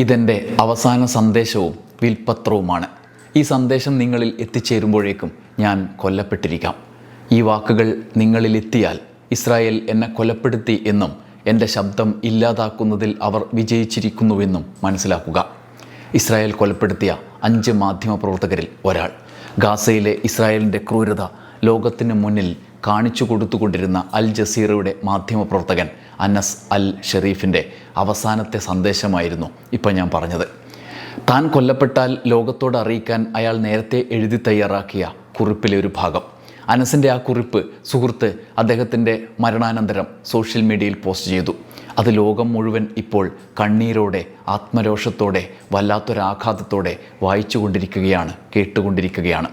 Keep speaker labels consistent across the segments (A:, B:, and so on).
A: ഇതെന്റെ അവസാന സന്ദേശവും വിൽപ്പത്രവുമാണ് ഈ സന്ദേശം നിങ്ങളിൽ എത്തിച്ചേരുമ്പോഴേക്കും ഞാൻ കൊല്ലപ്പെട്ടിരിക്കാം. ഈ വാക്കുകൾ നിങ്ങളിൽ എത്തിയാൽ ഇസ്രായേൽ എന്നെ കൊലപ്പെടുത്തി എന്നും എന്റെ ശബ്ദം ഇല്ലാതാക്കുന്നതിൽ അവർ വിജയിച്ചിരിക്കുന്നുവെന്നും മനസ്സിലാക്കുക. ഇസ്രായേൽ കൊലപ്പെടുത്തിയ അഞ്ച് മാധ്യമ പ്രവർത്തകരിൽ ഒരാൾ. ഗാസയിലെ ഇസ്രായേലിന്റെ ക്രൂരത ലോകത്തിന് മുന്നിൽ കാണിച്ചു കൊടുത്തുകൊണ്ടിരുന്ന അൽ ജസീറയുടെ മാധ്യമപ്രവർത്തകൻ അനസ് അൽ ഷെറീഫിന്റെ അവസാനത്തെ സന്ദേശമായിരുന്നു ഇപ്പം ഞാൻ പറഞ്ഞത്. താൻ കൊല്ലപ്പെട്ടാൽ ലോകത്തോട് അറിയിക്കാൻ അയാൾ നേരത്തെ എഴുതി തയ്യാറാക്കിയ കുറിപ്പിലെ ഒരു ഭാഗം. അനസിന്റെ ആ കുറിപ്പ് സുഹൃത്ത് അദ്ദേഹത്തിന്റെ മരണാനന്തരം സോഷ്യൽ മീഡിയയിൽ പോസ്റ്റ് ചെയ്തു. അത് ലോകം മുഴുവൻ ഇപ്പോൾ കണ്ണീരോടെ ആത്മരോഷത്തോടെ വല്ലാത്തൊരാഘാതത്തോടെ വായിച്ചുകൊണ്ടിരിക്കുകയാണ് കേട്ടുകൊണ്ടിരിക്കുകയാണ്.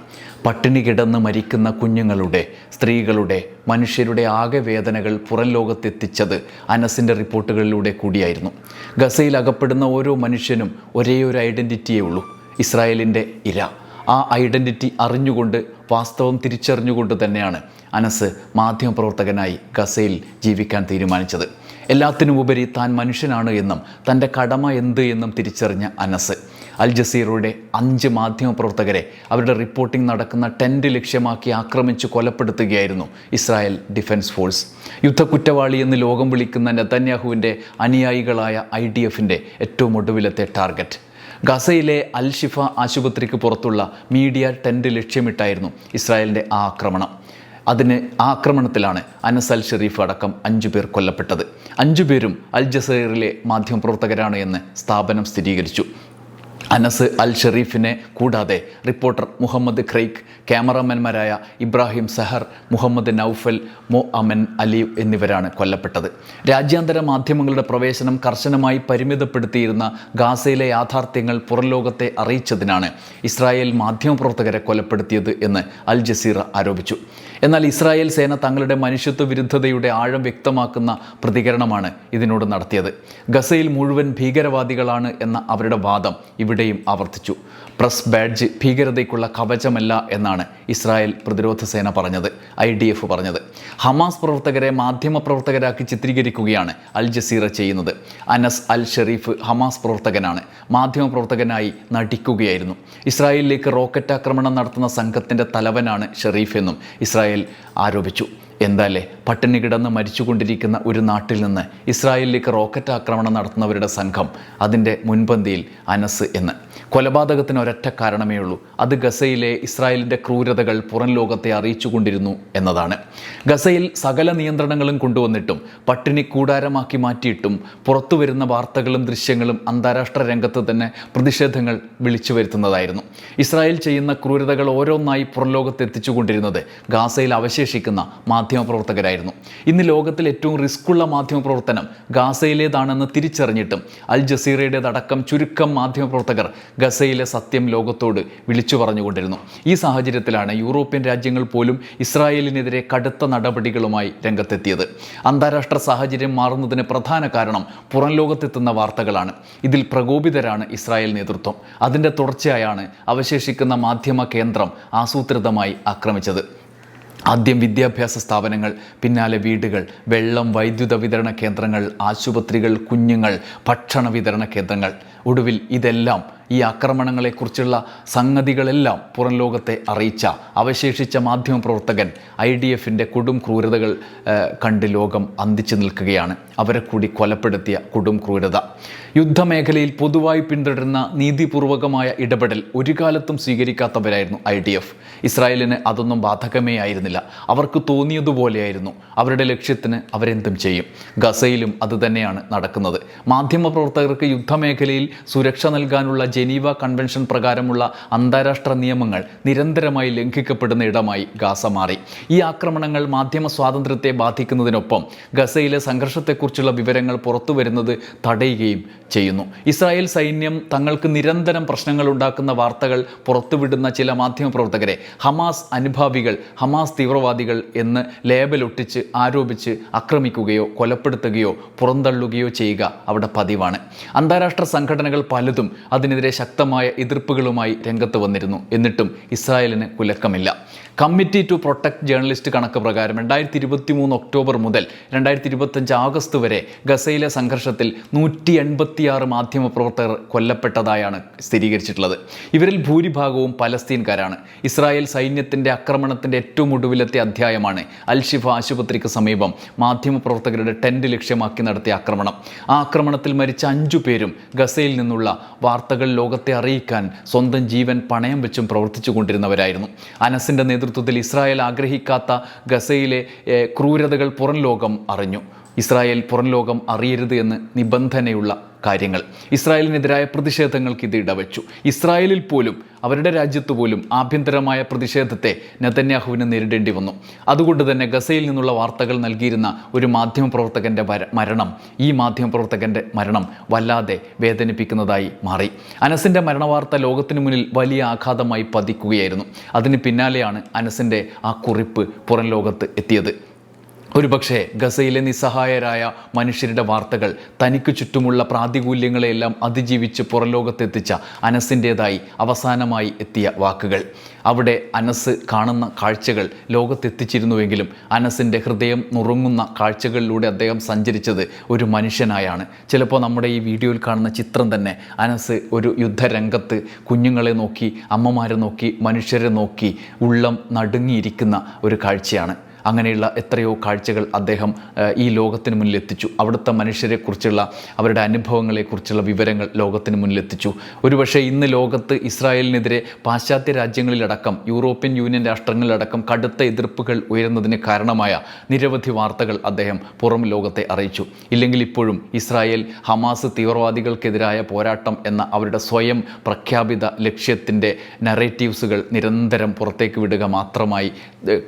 A: പട്ടിണി കിടന്ന് മരിക്കുന്ന കുഞ്ഞുങ്ങളുടെ സ്ത്രീകളുടെ മനുഷ്യരുടെ ആകെ വേദനകൾ പുറം ലോകത്തെത്തിച്ചത് അനസിന്റെ റിപ്പോർട്ടുകളിലൂടെ കൂടിയായിരുന്നു. ഗസയിൽ അകപ്പെടുന്ന ഓരോ മനുഷ്യനും ഒരേ ഒരു ഐഡന്റിറ്റിയേ ഉള്ളൂ ഇസ്രായേലിന്റെ ഇര. ആ ഐഡന്റിറ്റി അറിഞ്ഞുകൊണ്ട് വാസ്തവം തിരിച്ചറിഞ്ഞുകൊണ്ട് തന്നെയാണ് അനസ് മാധ്യമപ്രവർത്തകനായി ഗസയിൽ ജീവിക്കാൻ തീരുമാനിച്ചത്. എല്ലാത്തിനുമുപരി താൻ മനുഷ്യനാണ് എന്നും തന്റെ കടമ എന്ത് എന്നും തിരിച്ചറിഞ്ഞ അനസ്. അൽ ജസീറയുടെ അഞ്ച് മാധ്യമപ്രവർത്തകരെ അവരുടെ റിപ്പോർട്ടിംഗ് നടക്കുന്ന ടെന്റ് ലക്ഷ്യമാക്കി ആക്രമിച്ച് കൊലപ്പെടുത്തുകയായിരുന്നു ഇസ്രായേൽ ഡിഫൻസ് ഫോഴ്സ് യുദ്ധക്കുറ്റവാളി എന്ന് ലോകം വിളിക്കുന്ന നെതന്യാഹുവിന്റെ അനുയായികളായ ഐ ഡി എഫിന്റെ ഏറ്റവും ഒടുവിലത്തെ ടാർഗറ്റ് ഗസയിലെ അൽ ഷിഫ ആശുപത്രിക്ക് പുറത്തുള്ള മീഡിയ ടെന്റ് ലക്ഷ്യമിട്ടായിരുന്നു ഇസ്രായേലിന്റെ ആ ആക്രമണം. അതിന് ആക്രമണത്തിലാണ് അനസ് അൽ ഷെരീഫ് അടക്കം അഞ്ചു പേർ കൊല്ലപ്പെട്ടത്. അഞ്ചു പേരും അൽ ജസീറിലെ മാധ്യമപ്രവർത്തകരാണ് എന്ന് സ്ഥാപനം സ്ഥിരീകരിച്ചു. അനസ് അൽ ഷെറീഫിനെ കൂടാതെ reporter Mohammed Qreiqeh ക്യാമറാമാൻമാരായ Ibrahim Zaher Mohammed Noufal Moamen Ali എന്നിവരാണ് കൊല്ലപ്പെട്ടത്. രാജ്യാന്തര മാധ്യമങ്ങളുടെ പ്രവേശനം കർശനമായി പരിമിതപ്പെടുത്തിയിരുന്ന ഗാസയിലെ യാഥാർത്ഥ്യങ്ങൾ പുറംലോകത്തെ അറിയിച്ചതിനാണ് ഇസ്രായേൽ മാധ്യമപ്രവർത്തകരെ കൊലപ്പെടുത്തിയത് എന്ന് അൽ ജസീറ ആരോപിച്ചു. എന്നാൽ ഇസ്രായേൽ സേന തങ്ങളുടെ മനുഷ്യത്വ വിരുദ്ധതയുടെ ആഴം വ്യക്തമാക്കുന്ന പ്രതികരണമാണ് ഇതിനോട് നടത്തിയത്. ഗസയിൽ മുഴുവൻ ഭീകരവാദികളാണ് എന്ന അവരുടെ വാദം ഇവിടെയും ആവർത്തിച്ചു. പ്രസ് ബാഡ്ജ് ഭീകരതയ്ക്കുള്ള കവചമല്ല എന്നാണ് ഇസ്രായേൽ പ്രതിരോധ സേന പറഞ്ഞത് ഐ ഡി എഫ് പറഞ്ഞത്. ഹമാസ് പ്രവർത്തകരെ മാധ്യമ പ്രവർത്തകരാക്കി ചിത്രീകരിക്കുകയാണ് അൽ ജസീറ ചെയ്യുന്നത്. അനസ് അൽ ഷെറീഫ് ഹമാസ് പ്രവർത്തകനാണ്. മാധ്യമ പ്രവർത്തകനായി നടിക്കുകയായിരുന്നു. ഇസ്രായേലിലേക്ക് റോക്കറ്റ് ആക്രമണം നടത്തുന്ന സംഘത്തിന്റെ തലവനാണ് ഷെരീഫ് എന്നും ഇസ്രായേൽ ആരോപിച്ചു. എന്താല്ലേ പട്ടിണി കിടന്ന് മരിച്ചുകൊണ്ടിരിക്കുന്ന ഒരു നാട്ടിൽ നിന്ന് ഇസ്രായേലിലേക്ക് റോക്കറ്റ് ആക്രമണം നടത്തുന്നവരുടെ സംഘം അതിന്റെ മുൻപന്തിയിൽ അനസ് എന്ന്. കൊലപാതകത്തിന് ഒരൊറ്റ കാരണമേ ഉള്ളൂ. അത് ഗസയിലെ ഇസ്രായേലിന്റെ ക്രൂരതകൾ പുറം ലോകത്തെ അറിയിച്ചുകൊണ്ടിരുന്നു എന്നതാണ്. ഗസയിൽ സകല നിയന്ത്രണങ്ങളും കൊണ്ടുവന്നിട്ടും പട്ടിണി കൂടാരമാക്കി മാറ്റിയിട്ടും പുറത്തു വരുന്ന വാർത്തകളും ദൃശ്യങ്ങളും അന്താരാഷ്ട്ര രംഗത്ത് തന്നെ പ്രതിഷേധങ്ങൾ വിളിച്ചു വരുത്തുന്നതായിരുന്നു. ഇസ്രായേൽ ചെയ്യുന്ന ക്രൂരതകൾ ഓരോന്നായി പുറം ലോകത്ത് എത്തിച്ചുകൊണ്ടിരുന്നത് ഗാസയിൽ അവശേഷിക്കുന്ന മാധ്യമപ്രവർത്തകരായിരുന്നു. ഇന്ന് ലോകത്തിൽ ഏറ്റവും റിസ്ക്കുള്ള മാധ്യമപ്രവർത്തനം ഗാസയിലേതാണെന്ന് തിരിച്ചറിഞ്ഞിട്ടും അൽ ജസീറയുടേതടക്കം ചുരുക്കം മാധ്യമപ്രവർത്തകർ ഗസയിലെ സത്യം ലോകത്തോട് വിളിച്ചു പറഞ്ഞുകൊണ്ടിരുന്നു. ഈ സാഹചര്യത്തിലാണ് യൂറോപ്യൻ രാജ്യങ്ങൾ പോലും ഇസ്രായേലിനെതിരെ കടുത്ത നടപടികളുമായി രംഗത്തെത്തിയത്. അന്താരാഷ്ട്ര സാഹചര്യം മാറുന്നതിന് പ്രധാന കാരണം പുറം ലോകത്തെത്തുന്ന വാർത്തകളാണ്. ഇതിൽ പ്രകോപിതരാണ് ഇസ്രായേൽ നേതൃത്വം. അതിന്റെ തുടർച്ചയായാണ് അവശേഷിക്കുന്ന മാധ്യമ കേന്ദ്രം ആസൂത്രിതമായി ആക്രമിച്ചത്. ആദ്യം വിദ്യാഭ്യാസ സ്ഥാപനങ്ങൾ പിന്നാലെ വീടുകൾ വെള്ളം വൈദ്യുത വിതരണ കേന്ദ്രങ്ങൾ ആശുപത്രികൾ കുഞ്ഞുങ്ങൾ ഭക്ഷണ വിതരണ കേന്ദ്രങ്ങൾ. ഒടുവിൽ ഇതെല്ലാം ഈ ആക്രമണങ്ങളെക്കുറിച്ചുള്ള സംഗതികളെല്ലാം പുറം ലോകത്തെ അറിയിച്ച അവശേഷിച്ച മാധ്യമപ്രവർത്തകൻ ഐ ഡി എഫിന്റെ കൊടും ക്രൂരതകൾ കണ്ട് ലോകം അന്തിച്ചു നിൽക്കുകയാണ്. അവരെ കൂടി കൊലപ്പെടുത്തിയ കൊടും ക്രൂരത. യുദ്ധമേഖലയിൽ പൊതുവായി പിന്തുടരുന്ന നീതിപൂർവകമായ ഇടപെടൽ ഒരു കാലത്തും സ്വീകരിക്കാത്തവരായിരുന്നു ഐ ഡി എഫ്. ഇസ്രായേലിന് അതൊന്നും ബാധകമേ ആയിരുന്നില്ല. അവർക്ക് തോന്നിയതുപോലെയായിരുന്നു. അവരുടെ ലക്ഷ്യത്തിന് അവരെന്തും ചെയ്യും. ഗസയിലും അതുതന്നെയാണ് നടക്കുന്നത്. മാധ്യമപ്രവർത്തകർക്ക് യുദ്ധമേഖലയിൽ സുരക്ഷ നൽകാനുള്ള ജനീവ കൺവെൻഷൻ പ്രകാരമുള്ള അന്താരാഷ്ട്ര നിയമങ്ങൾ നിരന്തരമായി ലംഘിക്കപ്പെടുന്ന ഇടമായി ഗാസ മാറി. ഈ ആക്രമണങ്ങൾ മാധ്യമ സ്വാതന്ത്ര്യത്തെ ബാധിക്കുന്നതിനൊപ്പം ഗസയിലെ സംഘർഷത്തെക്കുറിച്ചുള്ള വിവരങ്ങൾ പുറത്തു വരുന്നത് തടയുകയും ചെയ്യുന്നു. ഇസ്രായേൽ സൈന്യം തങ്ങൾക്ക് നിരന്തരം പ്രശ്നങ്ങൾ ഉണ്ടാക്കുന്ന വാർത്തകൾ പുറത്തുവിടുന്ന ചില മാധ്യമപ്രവർത്തകരെ ഹമാസ് അനുഭാവികൾ ഹമാസ് തീവ്രവാദികൾ എന്ന് ലേബലൊട്ടിച്ച് ആരോപിച്ച് ആക്രമിക്കുകയോ കൊലപ്പെടുത്തുകയോ പുറന്തള്ളുകയോ ചെയ്യുക അവിടെ പതിവാണ്. അന്താരാഷ്ട്ര സംഘടനകൾ പലതും അതിനെതിരെ ശക്തമായ എതിർപ്പുകളുമായി രംഗത്ത് വന്നിരുന്നു. എന്നിട്ടും ഇസ്രായേലിന് കുലക്കമില്ല. കമ്മിറ്റി ടു പ്രൊട്ടക്ട് ജേർണലിസ്റ്റ് കണക്ക് പ്രകാരം രണ്ടായിരത്തി ഇരുപത്തി മൂന്ന് ഒക്ടോബർ മുതൽ രണ്ടായിരത്തി ഇരുപത്തഞ്ച് ആഗസ്റ്റ് വരെ ഗസയിലെ സംഘർഷത്തിൽ നൂറ്റി എൺപത്തിയാറ് മാധ്യമപ്രവർത്തകർ കൊല്ലപ്പെട്ടതായാണ് സ്ഥിരീകരിച്ചിട്ടുള്ളത്. ഇവരിൽ ഭൂരിഭാഗവും പലസ്തീൻകാരാണ്. ഇസ്രായേൽ സൈന്യത്തിന്റെ ആക്രമണത്തിന്റെ ഏറ്റവും ഒടുവിലത്തെ അധ്യായമാണ് അൽഷിഫ ആശുപത്രിക്ക് സമീപം മാധ്യമപ്രവർത്തകരുടെ ടെന്റ് ലക്ഷ്യമാക്കി നടത്തിയ ആക്രമണം. ആ ആക്രമണത്തിൽ മരിച്ച അഞ്ചു പേരും ഗസയിൽ നിന്നുള്ള വാർത്തകൾ ലോകത്തെ അറിയിക്കാൻ സ്വന്തം ജീവൻ പണയം വെച്ചും പ്രവർത്തിച്ചു കൊണ്ടിരുന്നവരായിരുന്നു അനസിന്റെ നേതൃത്വത്തിൽ ഇസ്രായേൽ ആഗ്രഹിക്കാത്ത ഗസയിലെ ക്രൂരതകൾ പുറം ലോകം അറിഞ്ഞു. ഇസ്രായേൽ പുറം ലോകം അറിയരുത് എന്ന് നിബന്ധനയുള്ള കാര്യങ്ങൾ. ഇസ്രായേലിനെതിരായ പ്രതിഷേധങ്ങൾക്ക് ഇത് ഇടവച്ചു. ഇസ്രായേലിൽ പോലും അവരുടെ രാജ്യത്ത് പോലും ആഭ്യന്തരമായ പ്രതിഷേധത്തെ നെതന്യാഹുവിന് നേരിടേണ്ടി വന്നു. അതുകൊണ്ട് തന്നെ ഗസയിൽ നിന്നുള്ള വാർത്തകൾ നൽകിയിരുന്ന ഒരു മാധ്യമപ്രവർത്തകന്റെ വര- മരണം ഈ മാധ്യമപ്രവർത്തകന്റെ മരണം വല്ലാതെ വേദനിപ്പിക്കുന്നതായി മാറി. അനസിന്റെ മരണവാർത്ത ലോകത്തിന് മുന്നിൽ വലിയ ആഘാതമായി പതിക്കുകയായിരുന്നു. അതിന് പിന്നാലെയാണ് അനസിന്റെ ആ കുറിപ്പ് പുറം ലോകത്ത് എത്തിയത്. ഒരുപക്ഷെ ഗസയിലെ നിസ്സഹായരായ മനുഷ്യരുടെ വാർത്തകൾ തനിക്ക് ചുറ്റുമുള്ള പ്രാതികൂല്യങ്ങളെയെല്ലാം അതിജീവിച്ച് പുറലോകത്തെത്തിച്ച അനസിന്റേതായി അവസാനമായി എത്തിയ വാക്കുകൾ. അവിടെ അനസ് കാണുന്ന കാഴ്ചകൾ ലോകത്തെത്തിച്ചിരുന്നുവെങ്കിലും അനസിന്റെ ഹൃദയം നുറുങ്ങുന്ന കാഴ്ചകളിലൂടെ അദ്ദേഹം സഞ്ചരിച്ചത് ഒരു മനുഷ്യനായാണ്. ചിലപ്പോൾ നമ്മുടെ ഈ വീഡിയോയിൽ കാണുന്ന ചിത്രം തന്നെ അനസ് ഒരു യുദ്ധരംഗത്ത് കുഞ്ഞുങ്ങളെ നോക്കി അമ്മമാരെ നോക്കി മനുഷ്യരെ നോക്കി ഉള്ളം നടുങ്ങിയിരിക്കുന്ന ഒരു കാഴ്ചയാണ്. അങ്ങനെയുള്ള എത്രയോ കാഴ്ചകൾ അദ്ദേഹം ഈ ലോകത്തിന് മുന്നിൽ എത്തിച്ചു. അവിടുത്തെ മനുഷ്യരെക്കുറിച്ചുള്ള അവരുടെ അനുഭവങ്ങളെക്കുറിച്ചുള്ള വിവരങ്ങൾ ലോകത്തിന് മുന്നിൽ എത്തിച്ചു. ഒരുപക്ഷെ ഇന്ന് ലോകത്ത് ഇസ്രായേലിനെതിരെ പാശ്ചാത്യ രാജ്യങ്ങളിലടക്കം യൂറോപ്യൻ യൂണിയൻ രാഷ്ട്രങ്ങളിലടക്കം കടുത്ത എതിർപ്പുകൾ ഉയരുന്നതിന് കാരണമായ നിരവധി വാർത്തകൾ അദ്ദേഹം പുറം ലോകത്തെ അറിയിച്ചു. ഇല്ലെങ്കിൽ ഇപ്പോഴും ഇസ്രായേൽ ഹമാസ് തീവ്രവാദികൾക്കെതിരായ പോരാട്ടം എന്ന അവരുടെ സ്വയം പ്രഖ്യാപിത ലക്ഷ്യത്തിന്റെ നറേറ്റീവ്സുകൾ നിരന്തരം പുറത്തേക്ക് വിടുക മാത്രമായി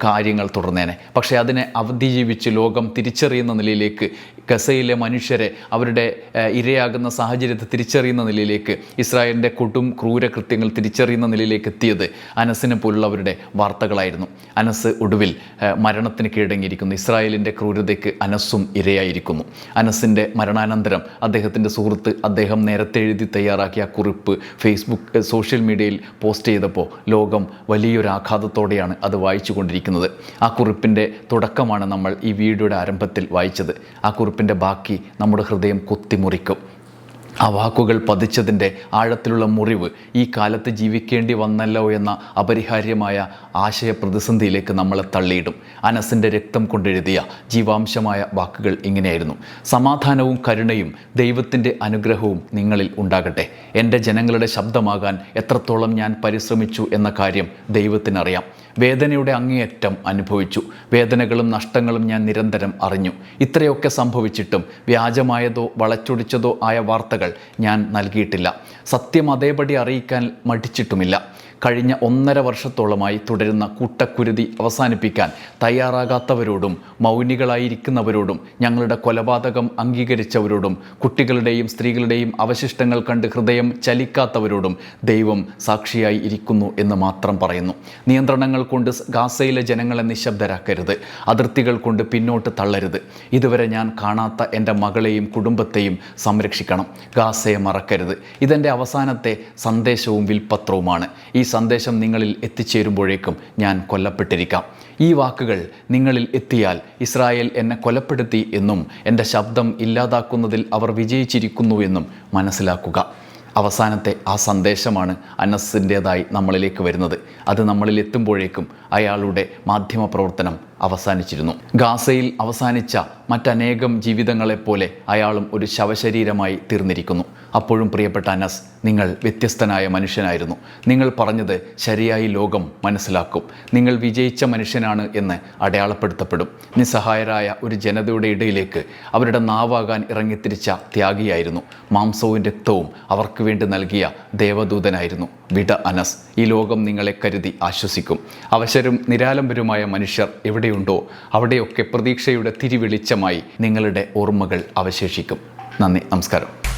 A: കാര്യങ്ങൾ തുടർന്നേനെ. പക്ഷേ അതിനെ അതിജീവിച്ച് ലോകം തിരിച്ചറിയുന്ന നിലയിലേക്ക് ഗസയിലെ മനുഷ്യരെ അവരുടെ ഇരയാകുന്ന സാഹചര്യത്തെ തിരിച്ചറിയുന്ന നിലയിലേക്ക് ഇസ്രായേലിന്റെ കൊടും ക്രൂരകൃത്യങ്ങൾ തിരിച്ചറിയുന്ന നിലയിലേക്ക് എത്തിയത് അനസിനെ പോലുള്ളവരുടെ വാർത്തകളായിരുന്നു. അനസ് ഒടുവിൽ മരണത്തിന് കീഴടങ്ങിയിരിക്കുന്നു. ഇസ്രായേലിന്റെ ക്രൂരതയ്ക്ക് അനസും ഇരയായിരിക്കുന്നു. അനസിന്റെ മരണാനന്തരം അദ്ദേഹത്തിന്റെ സുഹൃത്ത് അദ്ദേഹം നേരത്തെ എഴുതി തയ്യാറാക്കിയ കുറിപ്പ് ഫേസ്ബുക്ക് സോഷ്യൽ മീഡിയയിൽ പോസ്റ്റ് ചെയ്തപ്പോൾ ലോകം വലിയൊരു ആഘാതത്തോടെയാണ് അത് വായിച്ചു കൊണ്ടിരിക്കുന്നത് ആ കുറിപ്പിന്റെ തുടക്കമാണ് നമ്മൾ ഈ വീഡിയോയുടെ ആരംഭത്തിൽ വായിച്ചത്. ആ കുറിപ്പിന്റെ ബാക്കി നമ്മുടെ ഹൃദയം കുത്തിമുറിക്കും. ആ വാക്കുകൾ പതിച്ചതിന്റെ ആഴത്തിലുള്ള മുറിവ് ഈ കാലത്ത് ജീവിക്കേണ്ടി വന്നല്ലോ എന്ന അപരിഹാര്യമായ ആശയപ്രതിസന്ധിയിലേക്ക് നമ്മളെ തള്ളിയിടും. അനസിന്റെ രക്തം കൊണ്ടെഴുതിയ ജീവാംശമായ വാക്കുകൾ ഇങ്ങനെയായിരുന്നു. സമാധാനവും കരുണയും ദൈവത്തിന്റെ അനുഗ്രഹവും നിങ്ങളിൽ ഉണ്ടാകട്ടെ. എന്റെ ജനങ്ങളുടെ ശബ്ദമാകാൻ എത്രത്തോളം ഞാൻ പരിശ്രമിച്ചു എന്ന കാര്യം ദൈവത്തിനറിയാം. വേദനയുടെ അങ്ങേയറ്റം അനുഭവിച്ചു. വേദനകളും നഷ്ടങ്ങളും ഞാൻ നിരന്തരം അറിഞ്ഞു. ഇത്രയൊക്കെ സംഭവിച്ചിട്ടും വ്യാജമായതോ വളച്ചൊടിച്ചതോ ആയ വാർത്തകൾ ഞാൻ നൽകിയിട്ടില്ല. സത്യം അതേപടി അറിയിക്കാൻ മടിച്ചിട്ടുമില്ല. കഴിഞ്ഞ ഒന്നര വർഷത്തോളമായി തുടരുന്ന കൂട്ടക്കുരുതി അവസാനിപ്പിക്കാൻ തയ്യാറാകാത്തവരോടും മൗനികളായിരിക്കുന്നവരോടും ഞങ്ങളുടെ കൊലപാതകം അംഗീകരിച്ചവരോടും കുട്ടികളുടെയും സ്ത്രീകളുടെയും അവശിഷ്ടങ്ങൾ കണ്ട് ഹൃദയം ചലിക്കാത്തവരോടും ദൈവം സാക്ഷിയായി ഇരിക്കുന്നു എന്ന് മാത്രം പറയുന്നു. നിയന്ത്രണങ്ങൾ കൊണ്ട് ഗാസയിലെ ജനങ്ങളെ നിശബ്ദരാക്കരുത്. അതിർത്തികൾ കൊണ്ട് പിന്നോട്ട് തള്ളരുത്. ഇതുവരെ ഞാൻ കാണാത്ത എന്റെ മകളെയും കുടുംബത്തെയും സംരക്ഷിക്കണം. ഗാസയെ മറക്കരുത്. ഇതെന്റെ അവസാനത്തെ സന്ദേശവും വിൽപ്പത്രവുമാണ് ഈ സന്ദേശം നിങ്ങളിൽ എത്തിച്ചേരുമ്പോഴേക്കും ഞാൻ കൊല്ലപ്പെട്ടിരിക്കാം. ഈ വാക്കുകൾ നിങ്ങളിൽ എത്തിയാൽ ഇസ്രായേൽ എന്നെ കൊലപ്പെടുത്തി എന്നും എന്റെ ശബ്ദം ഇല്ലാതാക്കുന്നതിൽ അവർ വിജയിച്ചിരിക്കുന്നുവെന്നും മനസ്സിലാക്കുക. അവസാനത്തെ ആ സന്ദേശമാണ് അനസിന്റേതായി നമ്മളിലേക്ക് വരുന്നത്. അത് നമ്മളിൽ എത്തുമ്പോഴേക്കും അയാളുടെ മാധ്യമ പ്രവർത്തനം അവസാനിച്ചിരുന്നു. ഗാസയിൽ അവസാനിച്ച മറ്റനേകം ജീവിതങ്ങളെപ്പോലെ അയാളും ഒരു ശവശരീരമായി തീർന്നിരിക്കുന്നു. അപ്പോഴും പ്രിയപ്പെട്ട അനസ് നിങ്ങൾ വ്യത്യസ്തനായ മനുഷ്യനായിരുന്നു. നിങ്ങൾ പറഞ്ഞത് ശരിയായി ലോകം മനസ്സിലാക്കും. നിങ്ങൾ വിജയിച്ച മനുഷ്യനാണ് എന്ന് അടയാളപ്പെടുത്തപ്പെടും. നിസ്സഹായരായ ഒരു ജനതയുടെ ഇടയിലേക്ക് അവരുടെ നാവാകാൻ ഇറങ്ങിത്തിരിച്ച ത്യാഗിയായിരുന്നു. മാംസവും രക്തവും അവർക്ക് വേണ്ടി നൽകിയ ദേവദൂതനായിരുന്നു. വിട അനസ്. ഈ ലോകം നിങ്ങളെ കരുതി ആശ്വസിക്കും. അവശരും നിരാലംബരുമായ മനുഷ്യർ എവിടെയുണ്ടോ അവിടെയൊക്കെ പ്രതീക്ഷയുടെ തിരിവെളിച്ചമായി നിങ്ങളുടെ ഓർമ്മകൾ അവശേഷിക്കും. നന്ദി നമസ്കാരം.